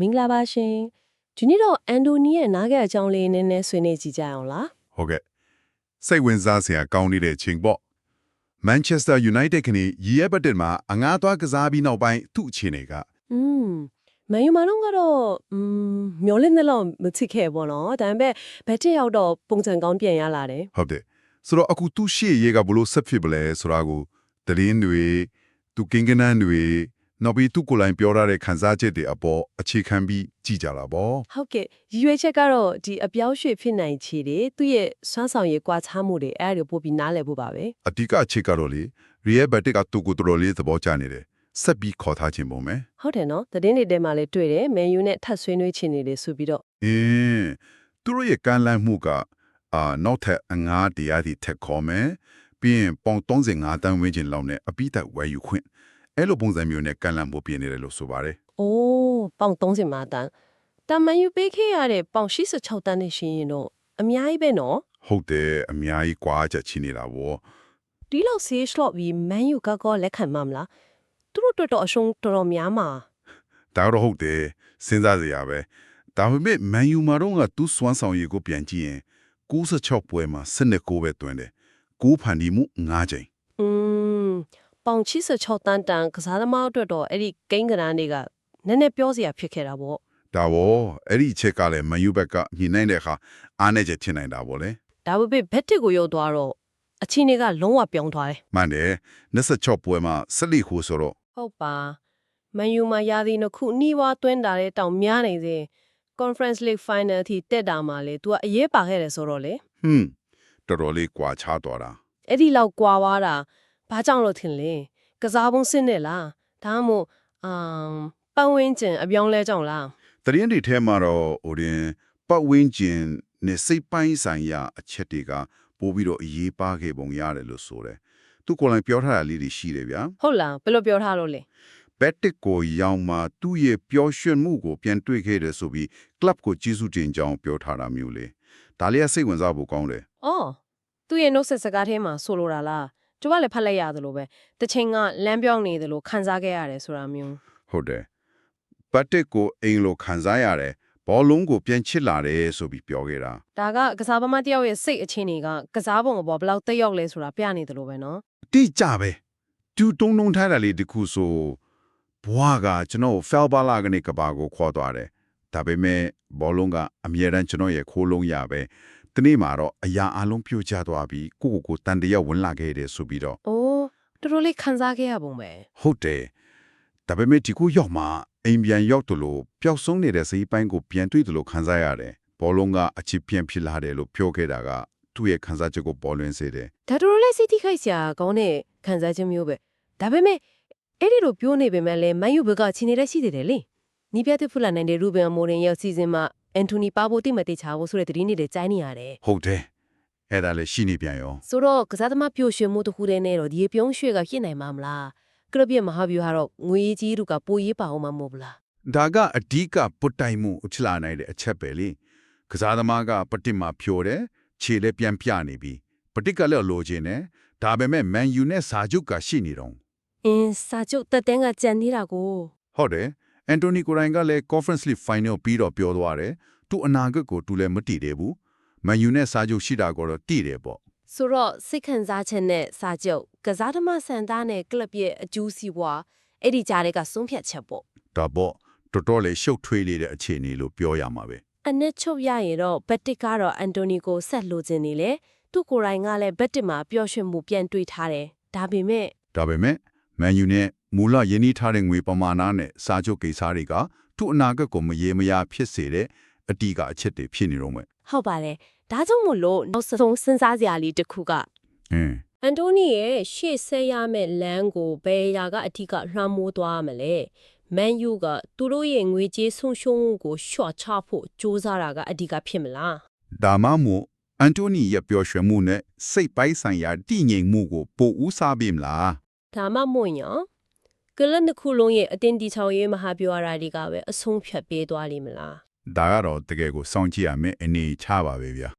မင်္ဂလာပါရှင်ဒီနေ့တော့အန်တိုနီရဲ့နားခဲ့အကြောင်းလေးနည်းနည်းဆွေးနွေးကြည့်ကြအောင်လား ဟုတ်ကဲ့စိတ်ဝင်စားစရာကောင်းနေတဲ့အချိန်ပေါ့ Manchester United ခဏရီယက်ဘတ်တင်မှာအငားသွားကစားပြီးနောက်ပိုင်းသူ့အခြေအနေက อืมမန်ယူမာတော့ကတော့อืมမျောလင့်တဲ့လောက်မချစ်ခဲ့ဘောနော်ဒါပေမဲ့ဘက်တစ်ရောက်တော့ပုံစံကောင်းပြန်ရလာတယ် ဟုတ်တယ်ဆိုတော့အခုသူ့ရှေ့ရေးကဘလို့ဆက်ဖြစ်ပလဲဆိုတာကိုတရင်တွေသူကင်ကနန်းတွေ နောက်ပြီးသူ့ကိုယ်တိုင်ပြောရတဲ့ခန်းစားချက်တွေအပေါ်အခြေခံပြီးကြည်ကြလာပေါ့ဟုတ်ကဲ့ရည်ရွယ်ချက်ကတော့ဒီအပြောင်းရွှေ့ဖြစ်နိုင်ချေတယ်သူ့ရဲ့စွမ်းဆောင်ရည်ကွာခြားမှုတွေအဲ့ဒါကိုပို့ပြီးနားလည်ဖို့ပါပဲအဓိကအချက်ကတော့လေရီယက်ဘတ်ကသူ့ကိုတော်တော်လေးသဘောကျနေတယ်ဆက်ပြီးခေါ်ထားခြင်းပုံမယ်ဟုတ်တယ်နော်သတင်းတွေထဲမှာလည်းတွေ့တယ်မန်ယူနဲ့ထပ်ဆွေးနွေးချင်နေတယ်ဆိုပြီးတော့အင်းသူတို့ရဲ့ကမ်းလှမ်းမှုကအာနောက်ထပ်အငားတရားတွေထက်ခေါ်မယ်ပြီးရင်ပေါင်35တန်းဝန်းကျင်လောက်နဲ့အပိသက်ဝယ်ယူခွင့် အဲ့လိုပုံစံမျိုးနဲ့ကမ်းလှမ်းဖို့ပြင်နေတယ်လို့ဆိုပါတယ်။အိုးပေါင်35တန်း။တမန်ယူပေးခဲ့ရတဲ့ပေါင်86တန်းနဲ့ရှင်ရင်တော့အများကြီးပဲနော်ဟုတ်တယ်အများကြီးကွာချက်ချင်းနေတာဗော။ဒီလောက်ဆေးရှလော့ပြီးမန်ယူကကောလက်ခံမှာမလား။သူတို့အတွက်တော့အရှုံးတော်တော်များမှာဒါတော့ဟုတ်တယ်စဉ်းစားစရာပဲဒါပေမဲ့မန်ယူမာတော့ကသူ့စွမ်းဆောင်ရည်ကိုပြန်ကြည့်ရင်96ပွဲမှာ19ပဲတွင်တယ်9ဖန်ဒီမှု9ချိန်။อืม ပေါင်86တန်းတန်ကစားသမားအတွက်တော့အဲ့ဒီကိန်းကရန်တွေကနည်းနည်းပြောစရာဖြစ်ခဲ့တာပေါ့ဒါဗောအဲ့ဒီအချက်ကလည်းမန်ယူဘက်ကညှိနှိုင်းတဲ့အခါအားနေချက်ဖြစ်နိုင်တာဗောလေ။ဒါပေမဲ့ဘက်တစ်ကိုရောက်သွားတော့အချင်းတွေကလုံးဝပြောင်းသွားတယ်မှန်တယ်26ပွဲမှာဆက်လိခိုးဆိုတော့။ဟုတ်ပါ။မန်ယူမှာရာသီနှစ်ခုနှီးဝါသွင်းတာတဲ့တောင်များနေစေ Conference League Final အထိတက်တာမှာလေ तू ကအရေးပါခဲ့တယ်ဆိုတော့လေဟွန်းတော်တော်လေးကွာခြားသွားတာအဲ့ဒီလောက်ကွာသွားတာ ဘာကြောင့်လို့ထင်လဲကစားပုံစစ်နေလားဒါမှမဟုတ်အမ်ပတ်ဝန်းကျင်အပြောင်းလဲကြောင့်လားတရင်တွေထဲမှာတော့ဟိုရင်ပတ်ဝန်းကျင်နဲ့စိတ်ပိုင်းဆိုင်ရာအချက်တွေကပို့ပြီးတော့အရေးပါခဲ့ပုံရတယ်လို့ဆိုတယ်သူကိုယ်တိုင်ပြောထားတာလေးတွေရှိတယ်ဗျာဟုတ်လားဘယ်လိုပြောထားလို့လဲဘက်တစ်ကိုရောင်းမှသူ့ရဲ့ပျော်ရွှင်မှုကိုပြန်တွေ့ခဲ့တယ်ဆိုပြီး club ကိုကြီးစုတင်ကြောင်းပြောထားတာမျိုးလေဒါလေးကစိတ်ဝင်စားဖို့ကောင်းတယ်အော်သူ့ရဲ့နှုတ်ဆက်စကားထဲမှာဆိုလိုတာလား ကျမလည်းဖတ်လိုက်ရတယ်လို့ပဲတချိန်ကလမ်းပြောင်းနေတယ်လို့ခံစားခဲ့ရတယ်ဆိုတာမျိုးဟုတ်တယ်ဘက်တစ်ကိုအိမ်လိုခံစားရတယ်ဘောလုံးကိုပြန်ချစ်လာတယ်ဆိုပြီးပြောခဲ့တာဒါကကစားသမားတစ်ယောက်ရဲ့စိတ်အခြေအနေကကစားပုံအပေါ်ဘယ်လောက်တက်ရောက်လဲဆိုတာပြနေတယ်လို့ပဲနော်တိကြပဲသူတုံးတုံးထားတာလေးတခုဆိုဘွားကကျွန်တော်ဖယ်ဘာလာကနေကဘာကိုခေါ်သွားတယ်ဒါပေမဲ့ဘောလုံးကအမြဲတမ်းကျွန်တော်ရဲ့ခိုးလုံးရပဲ ဒီနေ့မှာတော့အရာအလုံးပြိုကျသွားပြီးကိုကိုကိုတန်တရာဝင်လာခဲ့တယ်ဆိုပြီးတော့အိုးတော်တော်လေးခံစားခဲ့ရပုံပဲဟုတ်တယ်ဒါပေမဲ့ဒီကိုရောက်မှအိမ်ပြန်ရောက်တယ်လို့ပျောက်ဆုံးနေတဲ့စိတ်ပိုင်းကိုပြန်တွေ့တယ်လို့ခံစားရတယ်ဘောလုံးကအချစ်ပြန်ဖြစ်လာတယ်လို့ပြောခဲ့တာကသူ့ရဲ့ခံစားချက်ကိုပေါ်လွင်စေတယ်ဒါတော်တော်လေးစိတ်ထိခိုက်စရာကောင်းတဲ့ခံစားချက်မျိုးပဲဒါပေမဲ့အဲ့ဒီလိုပြောနေပေမဲ့လည်းမန်ယူဘက်ကချီနေတဲ့ရှိသေးတယ်လေနီးပြတဲ့ဖူလာနိုင်တဲ့ရူဘန်မိုရင်ရဲ့စီဇန်မှာ အန်တိုနီပါဘိုတိမတေချာဖို့ဆိုတဲ့သတင်းတွေလည်းကြားနေရတယ်ဟုတ်တယ်အဲ့ဒါလည်းရှိနေပြန်ရောဆိုတော့ကစားသမားပျို့ရွှင်မှုတစ်ခုတည်းနဲ့တော့ဒီပြုံးရွှေ့ကဖြစ်နိုင်မှာမလားကလပ်ရဲ့မဟာဗျူဟာတော့ငွေကြီးတို့ကပိုရေးပါအောင်မှာမဟုတ်ဘူးလားဒါကအဓိကပုတ်တိုင်မှုအချလာနိုင်တဲ့အချက်ပဲလေကစားသမားကပတိမှာဖြိုတယ်ခြေလည်းပြန်ပြနေပြီပတိကလည်းလိုချင်တယ်ဒါပေမဲ့မန်ယူနဲ့စာချုပ်ကရှိနေတော့အင်းစာချုပ်တက်တန်းကကြံနေတာကိုဟုတ်တယ် အန်တိုနီကိုရိုင်ကလည်း Conference League Final ပြီးတော့ပြောသွားတယ်သူအနာဂတ်ကိုသူလည်းမတည်သေးဘူးမန်ယူနဲ့စာချုပ်ရှိတာကိုတော့တည်တယ်ပေါ့ဆိုတော့စိတ်ခံစားချက်နဲ့စာချုပ်ကစားသမားစံသားနဲ့ကလပ်ရဲ့အကျိုးစီးပွားအဲ့ဒီကြားတွေကဆုံးဖြတ်ချက်ပေါ့ဒါပေါ့တော်တော်လေးရှုပ်ထွေးနေတဲ့အခြေအနေလို့ပြောရမှာပဲအနစ်ချုပ်ရရင်တော့ဘက်တစ်ကတော့အန်တိုနီကိုဆက်လိုချင်နေလေသူကိုယ်တိုင်ကလည်းဘက်တစ်မှာပျော်ရွှင်မှုပြန်တွေ့ထားတယ်ဒါပေမဲ့ဒါပေမဲ့ မန်ယူနဲ့မူလယင်းနှီးထားတဲ့ငွေပမာဏနဲ့စာချုပ်ကိစ္စတွေကသူ့အနာဂတ်ကိုမရေမရာဖြစ်စေတဲ့အတီးကအချက်တွေဖြစ်နေတော့မယ်ဟုတ်ပါတယ်ဒါကြောင့်မို့လို့နောက်ဆုံးစဉ်းစားစရာလေးတစ်ခုက။အင်းအန်တိုနီရဲ့ရှေ့ဆက်ရမယ့်လမ်းကိုဘယ်ရာကအထီးကလွှမ်းမိုးသွားမလဲမန်ယူကသူတို့ရဲ့ငွေကြေးဆုံးရှုံးမှုကိုရှော့ချဖို့စူးစမ်းတာကအဓိကဖြစ်မလားဒါမှမဟုတ်အန်တိုနီရဲ့ပျော်ရွှင်မှုနဲ့စိတ်ပိုင်းဆိုင်ရာတည်ငြိမ်မှုကိုပိုဦးစားပေးမလား ဒါမှမဟုတ်ညကလန်တစ်ခုလုံးရဲ့အတင်းတီချောင်ရေးမဟာပြောရာတွေကပဲအဆုံးဖြတ်ပေးသွားလိမ့်မလား။ဒါကတော့တကယ်ကိုစောင့်ကြည့်ရမယ်အနေချပါပဲဗျာ